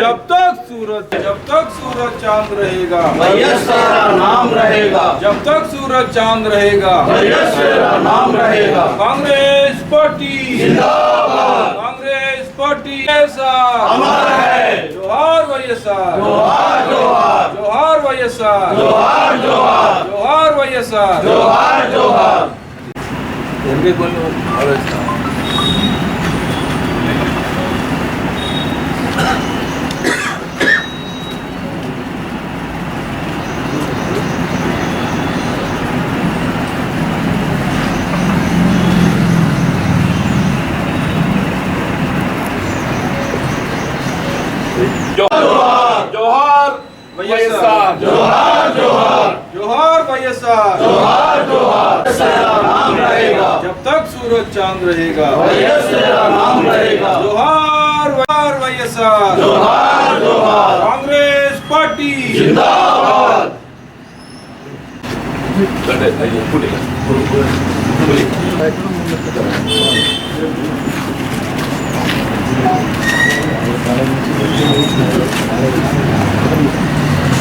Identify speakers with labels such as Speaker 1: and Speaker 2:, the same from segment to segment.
Speaker 1: جب تک سورج جب تک
Speaker 2: سورج چاند
Speaker 1: رہے گا نام رہے گا
Speaker 2: جب تک
Speaker 1: سورج چاند
Speaker 2: رہے
Speaker 1: گا نام رہے
Speaker 2: گا۔ کانگریس
Speaker 1: پارٹی Johar
Speaker 2: Vaiyasar. Johar
Speaker 1: Johar. Johar
Speaker 2: Vaiyasar. Johar
Speaker 1: Johar. Johar
Speaker 2: Vaiyasar. Johar
Speaker 3: Johar. Johar Vaiyasar.
Speaker 1: Johar Johar.
Speaker 2: Johar Vaiyasar.
Speaker 1: Johar Johar.
Speaker 2: Johar Vaiyasar. Johar Johar. Johar
Speaker 1: Vaiyasar. Johar Johar. جب تک
Speaker 2: سورج چاند رہے گا
Speaker 1: جوہار ویسار جوہار
Speaker 2: جوہار کانگریس
Speaker 1: پارٹی زندہ
Speaker 2: باد
Speaker 4: Thank you.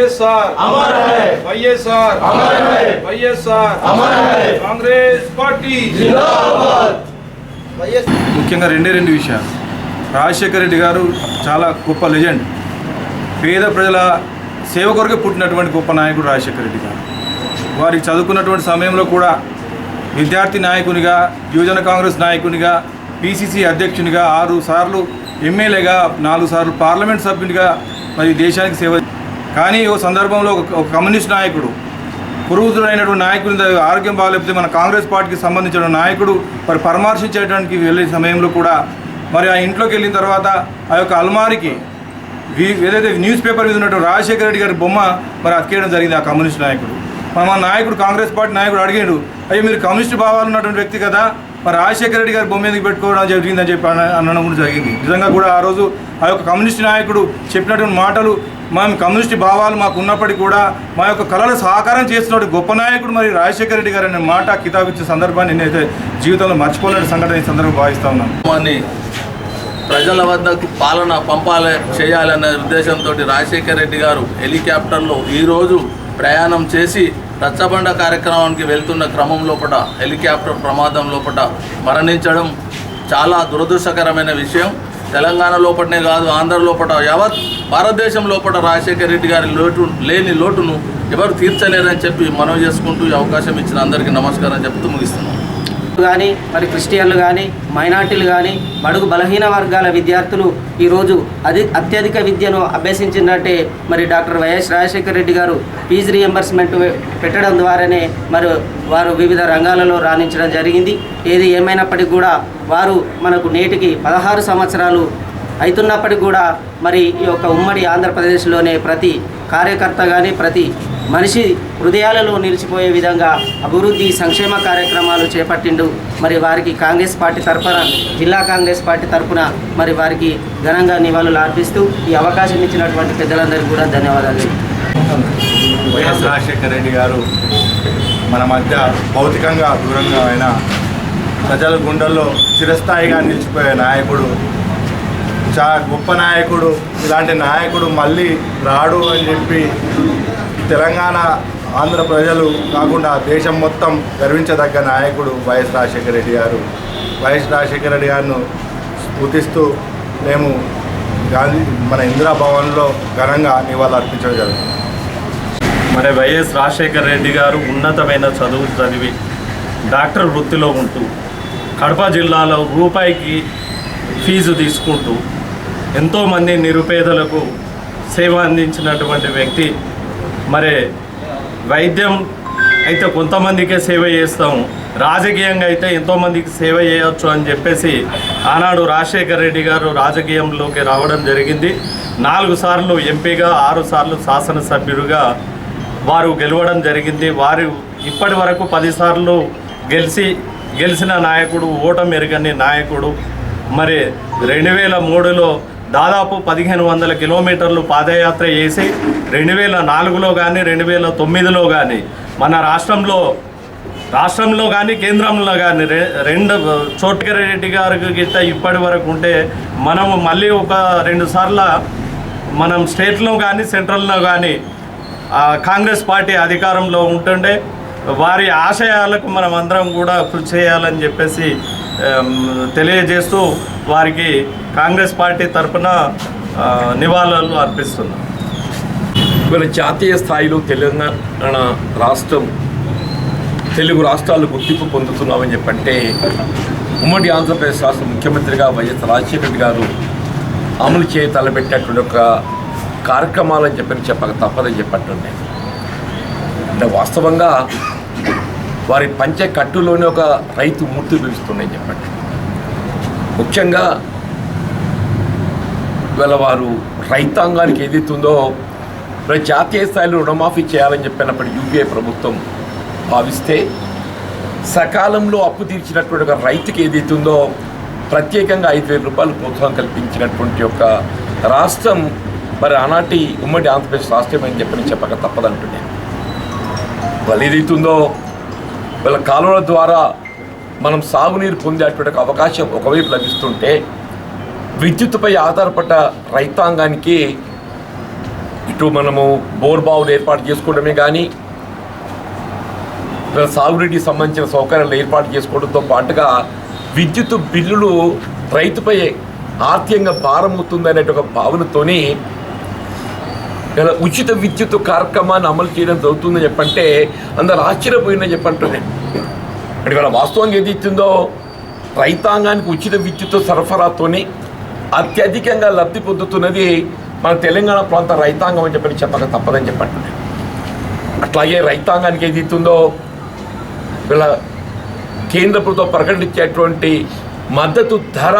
Speaker 1: YSR
Speaker 2: अमर है
Speaker 1: వైఎస్ఆర్
Speaker 2: अमर है
Speaker 1: వైఎస్ఆర్
Speaker 2: अमर है
Speaker 1: Congress party
Speaker 2: जिंदाबाद
Speaker 1: ముఖ్యంగా రెండే రెండు విషయాలు రాజశేఖర రెడ్డి గారు చాలా గొప్ప లెజెండ్ పేద ప్రజల సేవ కొరకే పుట్టినటువంటి గొప్ప నాయకుడు రాజశేఖర రెడ్డి గారు వారికి చదువుకున్నటువంటి సమయంలో కూడా విద్యార్థి నాయకునిగా యువజన కాంగ్రెస్ నాయకునిగా పిసిసి అధ్యక్షునిగా ఆరు సార్లు ఎమ్మెల్యేగా నాలుగు సార్లు పార్లమెంట్ సభ్యునిగా మరి దేశానికి సేవ కానీ ఓ సందర్భంలో ఒక కమ్యూనిస్ట్ నాయకుడు పురుగుతుడైనటువంటి నాయకుడి ఆరోగ్యం బాగాలేకపోతే మన కాంగ్రెస్ పార్టీకి సంబంధించిన నాయకుడు మరి పరామర్శించడానికి వెళ్ళే సమయంలో కూడా మరి ఆ ఇంట్లోకి వెళ్ళిన తర్వాత ఆ యొక్క అల్మారికి ఏదైతే న్యూస్ పేపర్ మీద ఉన్నటువంటి రాజశేఖర రెడ్డి గారి బొమ్మ మరి అతికేయడం జరిగింది ఆ కమ్యూనిస్ట్ నాయకుడు. మన మా నాయకుడు కాంగ్రెస్ పార్టీ నాయకుడు అడిగాడు అయ్యో మీరు కమ్యూనిస్ట్ భావాలు ఉన్నటువంటి వ్యక్తి కదా మరి రాజశేఖర రెడ్డి గారి బొమ్మ ఎందుకు పెట్టుకోవడం జరిగిందని చెప్పి అనడం కూడా జరిగింది. నిజంగా కూడా ఆ రోజు ఆ యొక్క కమ్యూనిస్ట్ నాయకుడు చెప్పినటువంటి మాటలు మేము కమ్యూనిస్ట్ భావాలు మాకు ఉన్నప్పటికీ కూడా మా యొక్క కళలు సహకారం చేస్తున్నటువంటి గొప్ప నాయకుడు మరి రాజశేఖర రెడ్డి గారు అనే మాట కితాబిచ్చే సందర్భాన్ని నేనైతే జీవితంలో మర్చిపోలేని సంఘటన ఈ సందర్భంగా భావిస్తా ఉన్నాను.
Speaker 5: ప్రజల వద్దకు పాలన పంపాలి చేయాలనే ఉద్దేశంతో రాజశేఖర రెడ్డి గారు హెలికాప్టర్లో ఈరోజు ప్రయాణం చేసి రచ్చబండ కార్యక్రమానికి వెళ్తున్న క్రమం లోపల హెలికాప్టర్ ప్రమాదం లోపల మరణించడం చాలా దురదృష్టకరమైన విషయం. తెలంగాణ లోపలనే కాదు ఆంధ్ర లోపల యావత్ భారతదేశం లోపల రాజశేఖర రెడ్డి గారి లోటు లేని లోటును ఎవరు తీర్చలేరని చెప్పి మనవి చేసుకుంటూ అవకాశం ఇచ్చిన అందరికీ నమస్కారం చెప్తూ ముగిస్తున్నాం.
Speaker 6: కానీ మరి క్రిస్టియన్లు కానీ మైనార్టీలు కానీ బడుగు బలహీన వర్గాల విద్యార్థులు ఈరోజు అది అత్యధిక విద్యను అభ్యసించినట్టే మరి డాక్టర్ వైఎస్ రాజశేఖర రెడ్డి గారు ఫీజు రియంబర్స్మెంట్ పెట్టడం ద్వారానే మరి వారు వివిధ రంగాలలో రాణించడం జరిగింది. ఏది ఏమైనప్పటికీ కూడా వారు మనకు నేటికి పదహారు సంవత్సరాలు అవుతున్నప్పటికీ కూడా మరి ఈ యొక్క ఉమ్మడి ఆంధ్రప్రదేశ్లోనే ప్రతి కార్యకర్త కానీ ప్రతి మనిషి హృదయాలలో నిలిచిపోయే విధంగా అభివృద్ధి సంక్షేమ కార్యక్రమాలు చేపట్టిండు. మరి వారికి కాంగ్రెస్ పార్టీ తరఫున జిల్లా కాంగ్రెస్ పార్టీ తరఫున మరి వారికి ఘనంగా నివాళులు అర్పిస్తూ ఈ అవకాశం ఇచ్చినటువంటి పెద్దలందరికీ కూడా ధన్యవాదాలు.
Speaker 7: వైఎస్ రాజశేఖర రెడ్డి గారు మన మధ్య భౌతికంగా దూరంగా అయిన ప్రజల గుండెల్లో చిరస్థాయిగా నిలిచిపోయే నాయకుడు చాలా గొప్ప నాయకుడు ఇలాంటి నాయకుడు మళ్ళీ రాడు అని చెప్పి తెలంగాణ ఆంధ్ర ప్రజలు కాకుండా దేశం మొత్తం గర్వించదగ్గ నాయకుడు వైఎస్ రాజశేఖర రెడ్డి గారు. వైఎస్ రాజశేఖర రెడ్డి గారిను స్ఫూతిస్తూ మేము గాంధీ మన ఇందిరాభవన్లో ఘనంగా నివాళులు అర్పించడం జరుగుతుంది
Speaker 4: మరి వైఎస్ రాజశేఖర్ రెడ్డి గారు ఉన్నతమైన చదువు చదివి డాక్టర్ వృత్తిలో ఉంటూ కడప జిల్లాలో రూపాయికి ఫీజు తీసుకుంటూ ఎంతోమంది నిరుపేదలకు సేవ అందించినటువంటి వ్యక్తి. మరి వైద్యం అయితే కొంతమందికే సేవ చేస్తాం. రాజకీయంగా అయితే ఎంతోమందికి సేవ చేయవచ్చు అని చెప్పేసి ఆనాడు రాజశేఖర రెడ్డి గారు రాజకీయంలోకి రావడం జరిగింది. నాలుగు సార్లు ఎంపీగా ఆరు సార్లు శాసనసభ్యుడిగా వారు గెలవడం జరిగింది. వారు ఇప్పటి వరకు పదిసార్లు గెలిచి గెలిచిన నాయకుడు ఓటమి ఎరగని నాయకుడు. మరి రెండు వేల మూడులో దాదాపు పదిహేను వందల కిలోమీటర్లు పాదయాత్ర చేసి రెండు వేల నాలుగులో కానీ రెండు వేల తొమ్మిదిలో కానీ మన రాష్ట్రంలో రాష్ట్రంలో కానీ కేంద్రంలో కానీ రె రెండు చోట్కర రెడ్డి గారికి గిట్ట ఇప్పటి వరకు ఉంటే మనము మళ్ళీ ఒక రెండు సార్ల మనం స్టేట్లో కానీ సెంట్రల్లో కానీ కాంగ్రెస్ పార్టీ అధికారంలో ఉంటుండే. వారి ఆశయాలకు మనం అందరం కూడా కృషి చేయాలని చెప్పేసి తెలియజేస్తూ వారికి కాంగ్రెస్ పార్టీ తరఫున నివాళులు అర్పిస్తున్నాం.
Speaker 8: ఇవాళ జాతీయ స్థాయిలో తెలంగాణ రాష్ట్రం తెలుగు రాష్ట్రాలు గుర్తింపు పొందుతున్నామని చెప్పంటే ఉమ్మడి ఆంధ్రప్రదేశ్ రాష్ట్ర ముఖ్యమంత్రిగా వైఎస్ రాజశేఖర రెడ్డి గారు అమలు చేయ తలపెట్టినటువంటి ఒక కార్యక్రమాలని చెప్పని చెప్పక తప్పదని చెప్పట్టుండే అంటే వాస్తవంగా వారి పంచే కట్టులోనే ఒక రైతు మూర్తి పిలుస్తున్నాయి చెప్పండి. ముఖ్యంగా ఇవాళ వారు రైతాంగానికి ఏదైతుందో మరి జాతీయ స్థాయిలో రుణమాఫీ చేయాలని చెప్పినప్పుడు యూపీఏ ప్రభుత్వం భావిస్తే సకాలంలో అప్పు తీర్చినటువంటి ఒక రైతుకి ఏదైతుందో ప్రత్యేకంగా ఐదు వేల రూపాయలు ప్రోత్సాహం కల్పించినటువంటి ఒక రాష్ట్రం మరి ఆనాటి ఉమ్మడి ఆంధ్రప్రదేశ్ రాష్ట్రం అని చెప్పని చెప్పక తప్పదంటున్నాను వాళ్ళు ఏదైతుందో వీళ్ళ కాలువల ద్వారా మనం సాగునీరు పొందేటువంటి అవకాశం ఒకవైపు లభిస్తుంటే విద్యుత్పై ఆధారపడ్డ రైతాంగానికి ఇటు మనము బోర్ బావులు ఏర్పాటు చేసుకోవడమే కానీ వీళ్ళ సాగునీటికి సంబంధించిన సౌకర్యాలు ఏర్పాటు చేసుకోవడంతో పాటుగా విద్యుత్ బిల్లులు రైతుపై ఆర్థికంగా భారమవుతుందనే ఒక భావనతోని ఇలా ఉచిత విద్యుత్ కార్యక్రమాన్ని అమలు చేయడం జరుగుతుందని చెప్పంటే అందరు ఆశ్చర్యపోయిందని చెప్పంటున్నాను అంటే ఇవాళ వాస్తవంగా ఏది ఇచ్చిందో? రైతాంగానికి ఉచిత విద్యుత్ సరఫరాతోని అత్యధికంగా లబ్ధి పొందుతున్నది మన తెలంగాణ ప్రాంత రైతాంగం అని చెప్పని చెప్పక తప్పదని చెప్పంటున్నాను అట్లాగే రైతాంగానికి ఏది ఇస్తుందో? వీళ్ళ కేంద్ర ప్రభుత్వం ప్రకటించేటువంటి మద్దతు ధర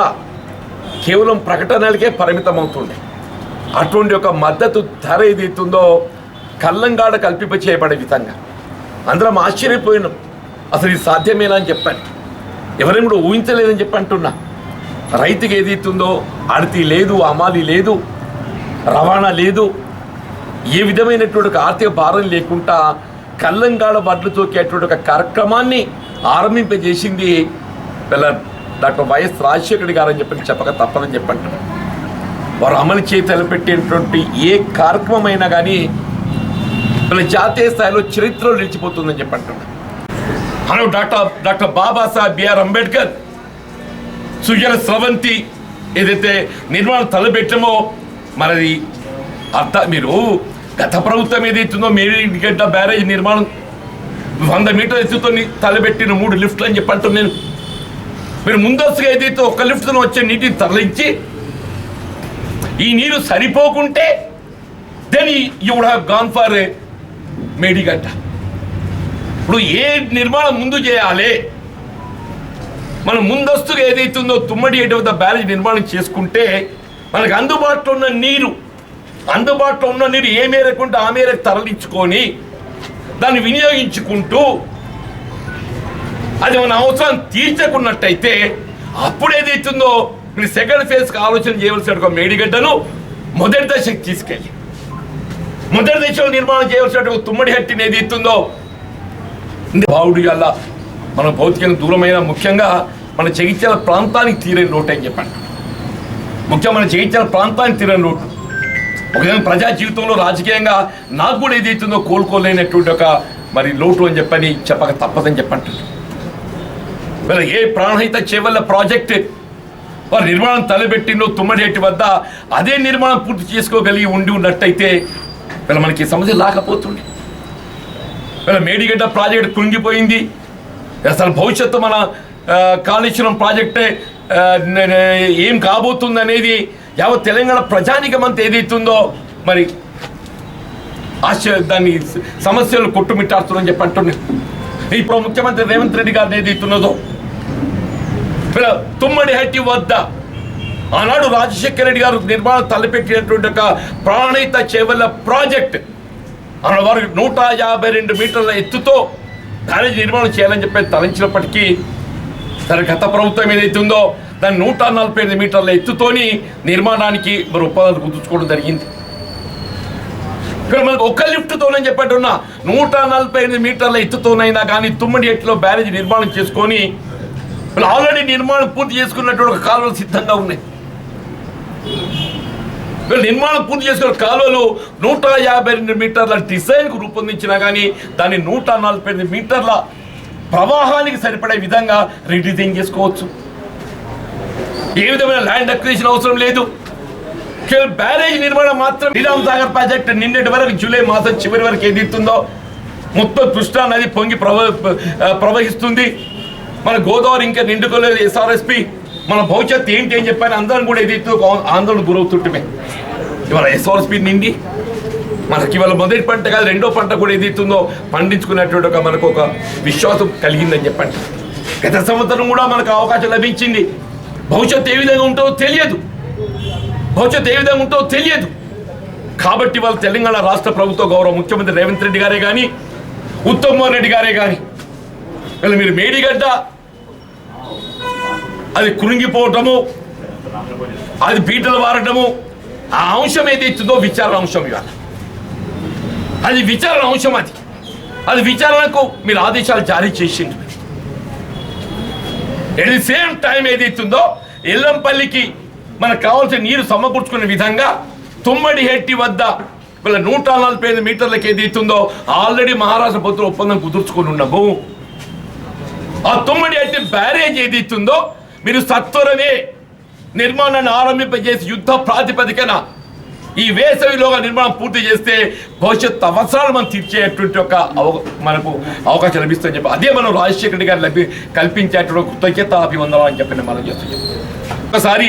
Speaker 8: కేవలం ప్రకటనలకే పరిమితం అవుతుంది అటువంటి ఒక మద్దతు ధర ఏదైతుందో కల్లంగాడ కల్పింప చేయబడే విధంగా. అందరం ఆశ్చర్యపోయినాం. అసలు ఇది సాధ్యమేనా అని చెప్పాను ఎవరైనా కూడా ఊహించలేదని చెప్పి అంటున్నా. రైతుకి ఏదైతుందో ఆడితి లేదు అమాలి లేదు రవాణా లేదు ఏ విధమైనటువంటి ఒక ఆర్థిక భారం లేకుండా కల్లంగాడ వడ్లు తోకేటువంటి ఒక కార్యక్రమాన్ని ఆరంభింపజేసింది పిల్ల డాక్టర్ వైఎస్ రాజశేఖర్ గారు అని చెప్పి చెప్పక తప్పదని చెప్పండి వారు అమలు చేయి తలపెట్టేటువంటి ఏ కార్యక్రమం అయినా కానీ మన జాతీయ స్థాయిలో చరిత్రలో నిలిచిపోతుందని చెప్పంటున్నాను మనం డాక్టర్ డాక్టర్ బాబాసాహెబ్ బిఆర్ అంబేద్కర్. సుజల స్రవంతి ఏదైతే నిర్మాణం తలపెట్టమో మనది అర్థ మీరు గత ప్రభుత్వం ఏదైతుందో మేడిగడ్డ బ్యారేజ్ నిర్మాణం వంద మీటర్ ఎత్తుతో తలబెట్టిన మూడు లిఫ్ట్లు అని చెప్పి అంటున్నాను. మీరు ముందస్తుగా ఏదైతే ఒక లిఫ్ట్తో వచ్చే నీటిని తరలించి ఈ నీరు సరిపోకుంటే then you would have gone for Medigadda. ఇప్పుడు ఏ నిర్మాణం ముందు చేయాలి? మనం ముందస్తుగా ఏదైతుందో తుమ్మడి ఎటు వద్ద బ్యారేజ్ నిర్మాణం చేసుకుంటే మనకు అందుబాటులో ఉన్న నీరు అందుబాటులో ఉన్న నీరు ఏ మేరకు ఉంటే ఆ మేరకు తరలించుకొని దాన్ని వినియోగించుకుంటూ అది మన అవసరం తీర్చకున్నట్టయితే అప్పుడు ఏదైతుందో మీరు సెకండ్ ఫేజ్కి ఆలోచన చేయవలసిన ఒక మేడిగడ్డను మొదటి దశకు తీసుకెళ్ళి. మొదటి దశలో నిర్మాణం చేయవలసిన తుమ్మడి తుమ్మడి హట్టిని ఇస్తుందో? బావుడు వల్ల మన భౌతికంగా దూరమైన ముఖ్యంగా మన జగిత్యాల ప్రాంతానికి తీరని లోటు అని చెప్పండి. ముఖ్యంగా మన జగిత్యాల ప్రాంతానికి తీరని లోటు. ఒక ప్రజా జీవితంలో రాజకీయంగా నాకు కూడా ఏదైతుందో కోలుకోలేనటువంటి ఒక మరి లోటు అని చెప్పని చెప్పక తప్పదని చెప్పంటారు ఏ ప్రాణహిత చేవల్ల ప్రాజెక్ట్ వారు నిర్మాణం తలబెట్టిందో తుమ్మడేటి వద్ద అదే నిర్మాణం పూర్తి చేసుకోగలిగి ఉండి ఉన్నట్టయితే వీళ్ళ మనకి సమస్య రాకపోతుండే వీళ్ళ మేడిగడ్డ ప్రాజెక్ట్ కుంగిపోయింది. అసలు భవిష్యత్తు మన కాళేశ్వరం ప్రాజెక్టే ఏం కాబోతుంది అనేది యావత్ తెలంగాణ ప్రజానికమంతా ఏదైతుందో మరి ఆశ్చర్య దాన్ని సమస్యలు కొట్టుమిట్టారుతుందని చెప్పి అంటున్నారు ఇప్పుడు ముఖ్యమంత్రి రేవంత్ రెడ్డి గారిని ఏదైతున్నదో తుమ్మడి హట్టి వద్ద. ఆనాడు రాజశేఖర రెడ్డి గారు నిర్మాణం తలపెట్టినటువంటి ఒక ప్రాణహిత చేవల్ల ప్రాజెక్ట్. అన్న వారు నూట యాభై రెండు మీటర్ల ఎత్తుతో బ్యారేజ్ నిర్మాణం చేయాలని చెప్పి తలంచినప్పటికీ సరే గత ప్రభుత్వం ఏదైతే ఉందో దాన్ని నూట నలభై ఎనిమిది మీటర్ల ఎత్తుతోని నిర్మాణానికి మరి ఒప్పందాలు కుదుర్చుకోవడం జరిగింది. ఇక్కడ మనకు ఒక్క లిఫ్ట్తోనని చెప్పట్టున్నా నూట నలభై ఎనిమిది మీటర్ల ఎత్తుతోనైనా కానీ తుమ్మడి ఎట్లో బ్యారేజ్ నిర్మాణం చేసుకొని ఆల్రెడీ నిర్మాణం పూర్తి చేసుకున్నటువంటి ఒక కాలువలు సిద్ధంగా ఉన్నాయి. వీళ్ళు నిర్మాణం పూర్తి చేసుకున్న కాలువలు నూట యాభై రెండు మీటర్ల డిజైన్కు రూపొందించినా కానీ దాన్ని నూట నలభై ఎనిమిది మీటర్ల ప్రవాహానికి సరిపడే విధంగా రీడిజైన్ చేసుకోవచ్చు. ఏ విధమైన ల్యాండ్ అక్విజిషన్ అవసరం లేదు. కేవలం బ్యారేజ్ నిర్మాణం మాత్రం శ్రీరామ్ సాగర్ ప్రాజెక్ట్ నిన్నటి వరకు జూలై మాసం చివరి వరకు ఏదైతుందో మొత్తం కృష్ణా నది పొంగి ప్రవ ప్రవహిస్తుంది. మన గోదావరి ఇంకా నిండుకోలేదు. ఎస్ఆర్ఎస్పి మన భవిష్యత్తు ఏంటి అని చెప్పని అందరం కూడా ఏదైతే ఆందోళన గురవుతుంటమే ఇవాళ ఎస్ఆర్ఎస్పి నిండి మనకి ఇవాళ మొదటి పంట కాదు రెండో పంట కూడా ఏదైతుందో పండించుకునేటువంటి ఒక మనకు ఒక విశ్వాసం కలిగిందని చెప్పండి. గత సంవత్సరం కూడా మనకు అవకాశం లభించింది. భవిష్యత్తు ఏ విధంగా ఉంటుందో తెలియదు. భవిష్యత్తు ఏ విధంగా ఉంటుందో తెలియదు. కాబట్టి వాళ్ళ తెలంగాణ రాష్ట్ర ప్రభుత్వ గౌరవ ముఖ్యమంత్రి రేవంత్ రెడ్డి గారే కానీ ఉత్తమ్ రెడ్డి గారే కానీ వీళ్ళు మీరు మేడిగడ్డ అది కృంగిపోవటము అది బీటలు వారటము ఆ అంశం ఏదైతుందో విచారణ అంశం ఇవాళ. అది విచారణ అంశం అది. అది విచారణకు మీరు ఆదేశాలు జారీ చేసింది ఎట్ ది సేమ్ టైం ఏదైతుందో ఎల్లంపల్లికి మనకు కావాల్సిన నీరు సమకూర్చుకునే విధంగా తుమ్మడి హెట్టి వద్ద వీళ్ళ నూట నలభై ఐదు మీటర్లకు ఏదైతుందో ఆల్రెడీ మహారాష్ట్ర ప్రభుత్వం ఒప్పందం కుదుర్చుకొని ఉన్నాము ఆ తుమ్మడి హెట్టి బ్యారేజ్ ఏదైతుందో మీరు సత్వరమే నిర్మాణాన్ని ఆరంభింపజేసి యుద్ధ ప్రాతిపదికన ఈ వేసవిలోగా నిర్మాణం పూర్తి చేస్తే భవిష్యత్ అవసరాలు మనం తీర్చేటువంటి ఒక అవ- మనకు అవకాశం లభిస్తుందని చెప్పి అదే మనం రాజశేఖర రెడ్డి గారు లభి కల్పించేటువంటి కృతజ్ఞత అభివందనం అని చెప్పి మనం చేస్తున్నాం ఒకసారి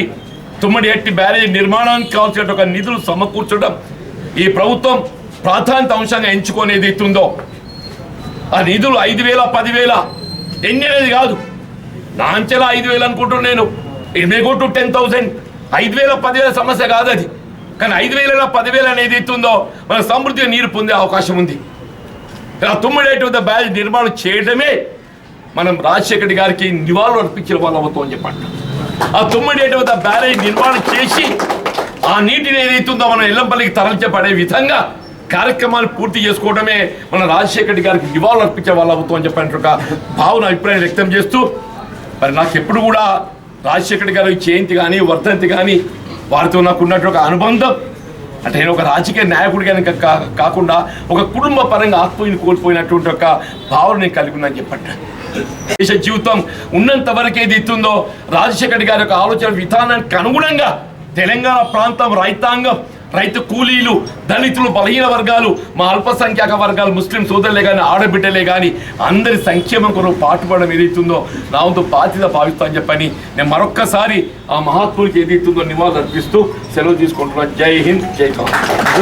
Speaker 8: తుమ్మడి ఎట్టి బ్యారేజ్ నిర్మాణానికి కావాల్సిన ఒక నిధులు సమకూర్చడం ఈ ప్రభుత్వం ప్రాధాన్యత అంశంగా ఎంచుకునేది ఎత్తుందో ఆ నిధులు ఐదు వేల పదివేల ఎన్ని అనేది కాదు. నా అంచెలా ఐదు వేలు అనుకుంటున్నాను నేను. ఇట్ కోట్లు టెన్ థౌసండ్. ఐదు వేల పదివేల సమస్య కాదు అది. కానీ ఐదు వేల పదివేలు అనేది ఎత్తుందో మన సమృద్ధిగా నీరు పొందే అవకాశం ఉంది. ఇలా తుమ్మడేటి వద్ద బ్యారేజ్ నిర్మాణం చేయడమే మనం రాజశేఖర్ గారికి నివాళులు అర్పించిన వాళ్ళు అవుతాం అని చెప్పండి. ఆ తుమ్మడేటి వద్ద బ్యారేజ్ నిర్మాణం చేసి ఆ నీటిని ఏదైతుందో మనం ఎల్లంపల్లికి తరలించబడే విధంగా కార్యక్రమాలు పూర్తి చేసుకోవడమే మన రాజశేఖర రెడ్డి గారికి ఇవాళ అర్పించే వాళ్ళు అవుతాం అని చెప్పినట్టు ఒక భావన అభిప్రాయం వ్యక్తం చేస్తూ మరి నాకు ఎప్పుడు కూడా రాజశేఖర రెడ్డి గారి జయంతి కానీ వర్ధంతి కానీ వారితో నాకు ఉన్నటువంటి ఒక అనుబంధం. అంటే నేను ఒక రాజకీయ నాయకుడిగా కనుక కా- కాకుండా ఒక కుటుంబ పరంగా ఆత్మీయుని కోల్పోయినటువంటి ఒక భావన నేను కలిగి ఉందని చెప్పండి. దేశ జీవితం ఉన్నంత వరకు ఏది ఇస్తుందో రాజశేఖర గారి యొక్క ఆలోచన విధానానికి అనుగుణంగా తెలంగాణ ప్రాంతం రైతాంగం రైతు కూలీలు దళితులు బలహీన వర్గాలు మా అల్పసంఖ్యాక వర్గాలు ముస్లిం సోదరులే కానీ ఆడబిడ్డలే కానీ అందరి సంక్షేమం కొరకు పాటుపడడం ఏదైతుందో నా వంతు బాధ్యత భావిస్తాను చెప్పని నేను మరొక్కసారి ఆ మహాత్ముడికి ఏదైతుందో నివాళులు అర్పిస్తూ సెలవు తీసుకుంటున్నాను జై హింద్ జై కాంగ్రెస్